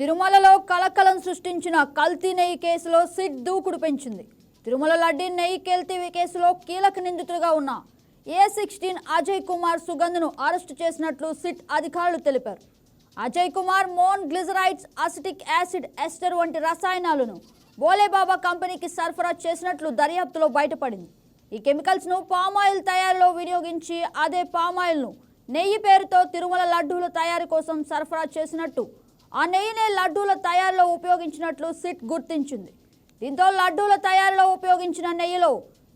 తిరుమలలో కలకలం సృష్టించిన కల్తీ నెయ్యి కేసులో సిట్ దూకుడు పెంచింది. తిరుమల లడ్డీ నెయ్యి కెల్తీ కేసులో కీలక నిందితుడిగా ఉన్న ఏ సిక్స్టీన్ అజయ్ కుమార్ సుగంధ్ను అరెస్టు చేసినట్లు సిట్ అధికారులు తెలిపారు. Ajay Kumar monoglycerides acetic acid ester వంటి రసాయనాలను బోలేబాబా కంపెనీకి సరఫరా చేసినట్లు దర్యాప్తులో బయటపడింది. ఈ కెమికల్స్ను పామాయిల్ తయారీలో వినియోగించి అదే పామాయిల్ను నెయ్యి పేరుతో తిరుమల లడ్డూల తయారీ కోసం సరఫరా చేసినట్టు ఆ నెయ్యినే లడ్డూల తయారీలో ఉపయోగించినట్లు సిట్ గుర్తించింది. దీంతో లడ్డూల తయారీలో ఉపయోగించిన నెయ్యిలో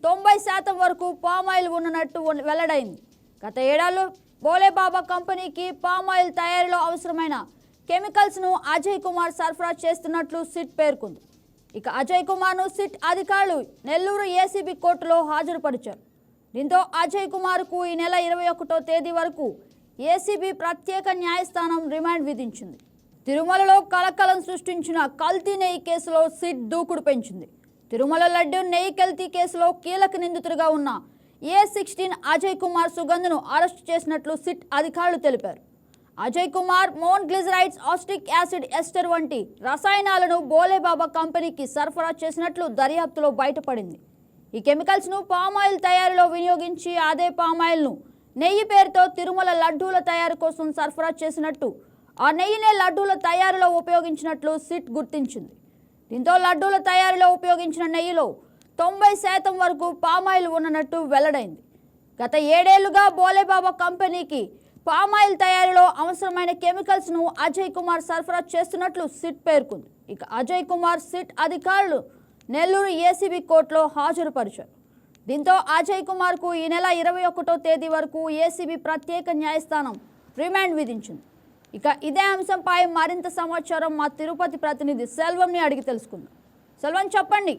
తొంభై శాతం వరకు పామాయిల్ ఉన్నట్టు వెల్లడైంది. గత ఏడాదిలో బోలేబాబా కంపెనీకి పామాయిల్ తయారీలో అవసరమైన కెమికల్స్ను అజయ్ కుమార్ సరఫరా చేస్తున్నట్లు సిట్ పేర్కొంది. ఇక అజయ్ కుమార్ను సిట్ అధికారులు నెల్లూరు ఏసీబీ కోర్టులో హాజరుపరిచారు. దీంతో అజయ్ కుమార్కు ఈ నెల ఇరవై ఒకటో తేదీ వరకు ఏసీబీ ప్రత్యేక న్యాయస్థానం రిమాండ్ విధించింది. తిరుమలలో కలకలం సృష్టించిన కల్తీ నెయ్యి కేసులో సిట్ దూకుడు పెంచింది. తిరుమల లడ్డు నెయ్యి కల్తీ కేసులో కీలక నిందితుడిగా ఉన్న ఏ సిక్స్టీన్ అజయ్ కుమార్ సుగంధ్ను అరెస్ట్ చేసినట్లు సిట్ అధికారులు తెలిపారు. Ajay Kumar monoglycerides acetic acid ester వంటి రసాయనాలను బోలేబాబా కంపెనీకి సరఫరా చేసినట్లు దర్యాప్తులో బయటపడింది. ఈ కెమికల్స్ను పామాయిల్ తయారీలో వినియోగించి అదే పామాయిల్ను నెయ్యి పేరుతో తిరుమల లడ్డూల తయారు కోసం సరఫరా చేసినట్టు ఆ నెయ్యినే లడ్డూల తయారీలో ఉపయోగించినట్లు సిట్ గుర్తించింది. దీంతో లడ్డూల తయారీలో ఉపయోగించిన నెయ్యిలో తొంభై శాతం వరకు పామాయిల్ ఉన్నట్టు వెల్లడైంది. గత ఏడేళ్ళుగా బోలేబాబా కంపెనీకి పామాయిల్ తయారీలో అవసరమైన కెమికల్స్ను అజయ్ కుమార్ సరఫరా చేస్తున్నట్లు సిట్ పేర్కొంది. ఇక అజయ్ కుమార్ సిట్ అధికారులు నెల్లూరు ఏసీబీ కోర్టులో హాజరుపరిచారు. దీంతో అజయ్ కుమార్కు ఈ నెల ఇరవై ఒకటో తేదీ వరకు ఏసీబీ ప్రత్యేక న్యాయస్థానం రిమాండ్ విధించింది. ఇక ఇదే అంశంపై మరింత సమాచారం మా తిరుపతి ప్రతినిధి సెల్వంని అడిగి తెలుసుకుందాం. సెల్వం చెప్పండి.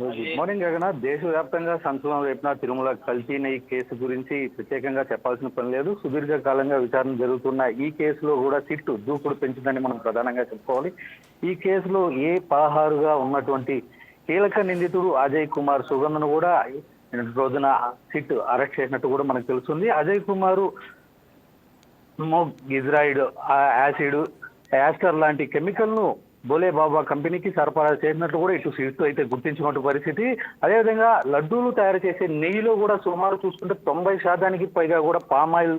గుడ్ మార్నింగ్ గగన దేశవ్యాప్తంగా సంచలనం రేపిన తిరుమల కల్తీన ఈ కేసు గురించి ప్రత్యేకంగా చెప్పాల్సిన పని లేదు. సుదీర్ఘ కాలంగా విచారణ జరుగుతున్న ఈ కేసులో కూడా సిట్టు దూకుడు పెంచిందని మనం ప్రధానంగా చెప్పుకోవాలి. ఈ కేసులో ఏ పదహారుగా ఉన్నటువంటి కీలక నిందితుడు అజయ్ కుమార్ సుగంధను కూడా నిన్నటి రోజున సిట్ అరెస్ట్ చేసినట్టు కూడా మనకు తెలుస్తుంది. అజయ్ కుమారు స్మోక్ గిజ్రాయిడ్ యాసిడ్ యాస్టర్ లాంటి కెమికల్ను బోలే బాబా కంపెనీకి సరఫరా చేసినట్లు కూడా ఇటు సిట్టు అయితే గుర్తించినట్టు పరిస్థితి. అదేవిధంగా లడ్డూలు తయారు చేసే నెయ్యిలో కూడా సుమారు చూసుకుంటే తొంభై శాతానికి పైగా కూడా పామాయిల్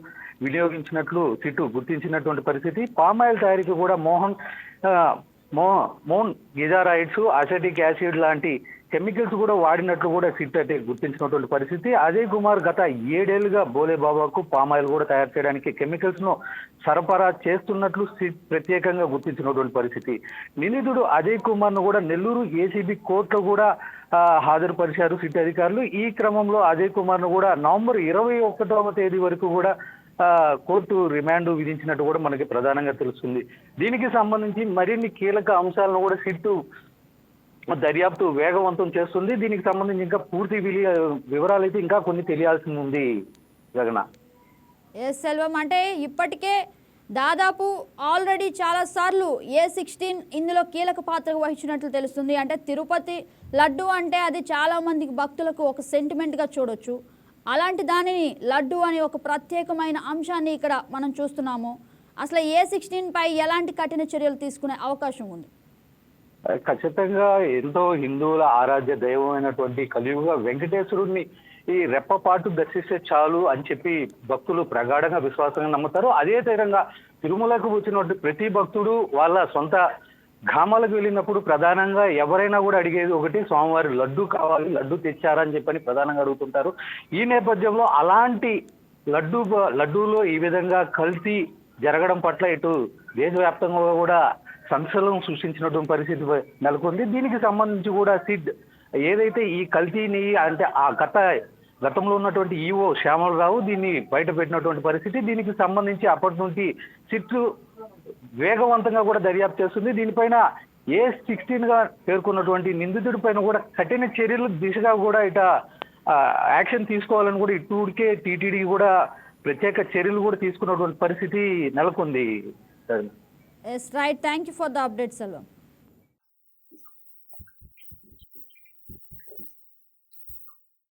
వినియోగించినట్లు సిట్టు గుర్తించినటువంటి పరిస్థితి. పామాయిల్ తయారీకి కూడా మోహన్ మో మోన్ గిజారాయిడ్స్ అసెటిక్ యాసిడ్ లాంటి కెమికల్స్ కూడా వాడినట్లు కూడా సిట్ అయితే గుర్తించినటువంటి పరిస్థితి. అజయ్ కుమార్ గత ఏడేళ్ళుగా బోలే బాబాకు పామాయిల్ కూడా తయారు చేయడానికి కెమికల్స్ను సరఫరా చేస్తున్నట్లు సిట్ ప్రత్యేకంగా గుర్తించినటువంటి పరిస్థితి. నిందితుడు అజయ్ కుమార్ను కూడా నెల్లూరు ఏసీబీ కోర్టులో కూడా హాజరుపరిచారు సిట్ అధికారులు. ఈ క్రమంలో అజయ్ కుమార్ను కూడా నవంబర్ ఇరవై ఒకటవ తేదీ వరకు కూడా కోర్టు రిమాండ్ విధించినట్టు కూడా మనకి ప్రధానంగా తెలుస్తుంది. దీనికి సంబంధించి మరిన్ని కీలక అంశాలను కూడా సిట్టు దర్యాప్తు వేగవంతం చేస్తుంది. దీనికి సంబంధించి ఇంకా పూర్తి వివరాలు అయితే ఇంకా కొన్ని తెలియాల్సి ఉంది జగన. ఎస్ సెల్వం అంటే ఇప్పటికే దాదాపు ఆల్రెడీ చాలా సార్లు ఏ సిక్స్టీన్ ఇందులో కీలక పాత్ర వహించినట్లు తెలుస్తుంది. అంటే తిరుపతి లడ్డు అంటే అది చాలామందికి భక్తులకు ఒక సెంటిమెంట్గా చూడొచ్చు. అలాంటి దానిని లడ్డు అనే ఒక ప్రత్యేకమైన అంశాన్ని ఇక్కడ మనం చూస్తున్నాము. అసలు ఏ సిక్స్టీన్ పై ఎలాంటి కఠిన చర్యలు తీసుకునే అవకాశం ఉంది? ఖచ్చితంగా ఎంతో హిందువుల ఆరాధ్య దైవమైనటువంటి కలియుగ వెంకటేశ్వరుడిని ఈ రెప్పపాటు దర్శిస్తే చాలు అని చెప్పి భక్తులు ప్రగాఢంగా విశ్వాసంగా నమ్ముతారు. అదే విధంగా తిరుమలకు వచ్చినటువంటి ప్రతి భక్తుడు వాళ్ళ సొంత గ్రామాలకు వెళ్ళినప్పుడు ప్రధానంగా ఎవరైనా కూడా అడిగేది ఒకటి స్వామివారి లడ్డు కావాలి లడ్డు తెచ్చారా అని చెప్పని ప్రధానంగా అడుగుతుంటారు. ఈ నేపథ్యంలో అలాంటి లడ్డు లడ్డూలో ఈ విధంగా కల్తీ జరగడం పట్ల ఇటు దేశవ్యాప్తంగా కూడా సంచలనం సృష్టించినటువంటి పరిస్థితి నెలకొంది. దీనికి సంబంధించి కూడా సిడ్ ఏదైతే ఈ కల్తీని అంటే ఆ గత గతంలో ఉన్నటువంటి ఈఓ శ్యామలరావు దీన్ని బయట పెట్టినటువంటి పరిస్థితి. దీనికి సంబంధించి అప్పటి నుంచి సిట్ వేగవంతంగా కూడా దర్యాప్తు చేస్తుంది. దీనిపైన ఏ సిక్స్టీన్గా పేర్కొన్నటువంటి నిందితుడి పైన కూడా కఠిన చర్యలు దిశగా కూడా ఇట యాక్షన్ తీసుకోవాలని కూడా ఇటుడికే టీటీడీ కూడా ప్రత్యేక చర్యలు కూడా తీసుకున్నటువంటి పరిస్థితి నెలకొంది. Yes, right. Thank you for the update, alone.